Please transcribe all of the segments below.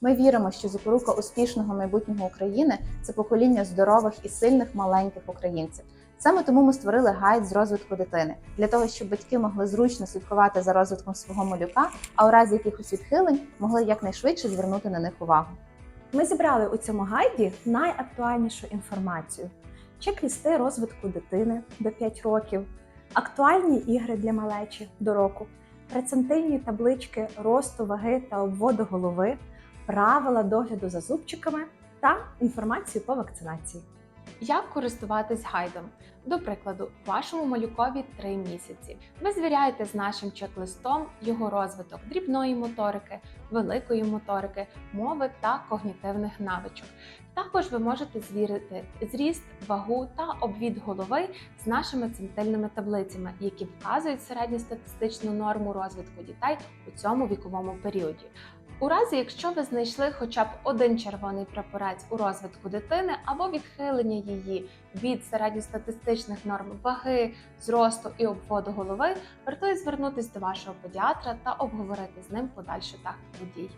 Ми віримо, що запорука успішного майбутнього України це покоління здорових і сильних маленьких українців. Саме тому ми створили гайд з розвитку дитини для того, щоб батьки могли зручно слідкувати за розвитком свого малюка, а у разі якихось відхилень могли якнайшвидше звернути на них увагу. Ми зібрали у цьому гайді найактуальнішу інформацію: чек-лісти розвитку дитини до 5 років, актуальні ігри для малечі до року, прецентильні таблички росту, ваги та обводу голови, правила догляду за зубчиками та інформацію по вакцинації. Як користуватись гайдом? До прикладу, вашому малюкові 3 місяці. Ви звіряєте з нашим чек-листом його розвиток дрібної моторики, великої моторики, мови та когнітивних навичок. Також ви можете звірити зріст, вагу та обвід голови з нашими центильними таблицями, які вказують середньостатистичну норму розвитку дітей у цьому віковому періоді. У разі, якщо ви знайшли хоча б один червоний прапорець у розвитку дитини або відхилення її від середньостатистичних норм ваги, зросту і обводу голови, вартує звернутися до вашого педіатра та обговорити з ним подальшу тактику дій.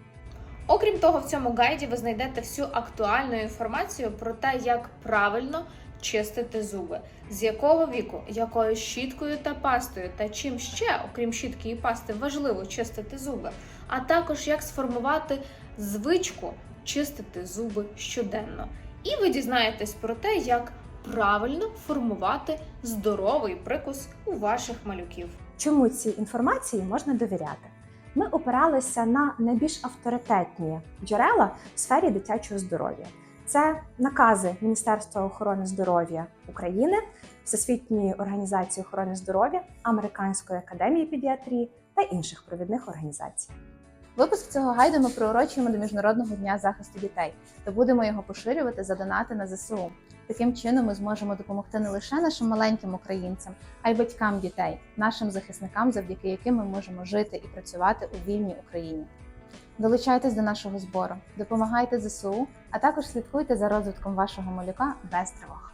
Окрім того, в цьому гайді ви знайдете всю актуальну інформацію про те, як правильно чистити зуби, з якого віку, якою щіткою та пастою, та чим ще, окрім щітки і пасти, важливо чистити зуби, а також як сформувати звичку чистити зуби щоденно. І ви дізнаєтесь про те, як правильно формувати здоровий прикус у ваших малюків. Чому цій інформації можна довіряти? Ми опиралися на найбільш авторитетні джерела в сфері дитячого здоров'я. Це накази Міністерства охорони здоров'я України, Всесвітньої організації охорони здоров'я, Американської академії педіатрії та інших провідних організацій. Випуск цього гайду ми приурочуємо до Міжнародного дня захисту дітей та будемо його поширювати за донати на ЗСУ. Таким чином ми зможемо допомогти не лише нашим маленьким українцям, а й батькам дітей, нашим захисникам, завдяки яким ми можемо жити і працювати у вільній Україні. Долучайтесь до нашого збору, допомагайте ЗСУ, а також слідкуйте за розвитком вашого малюка без тривог.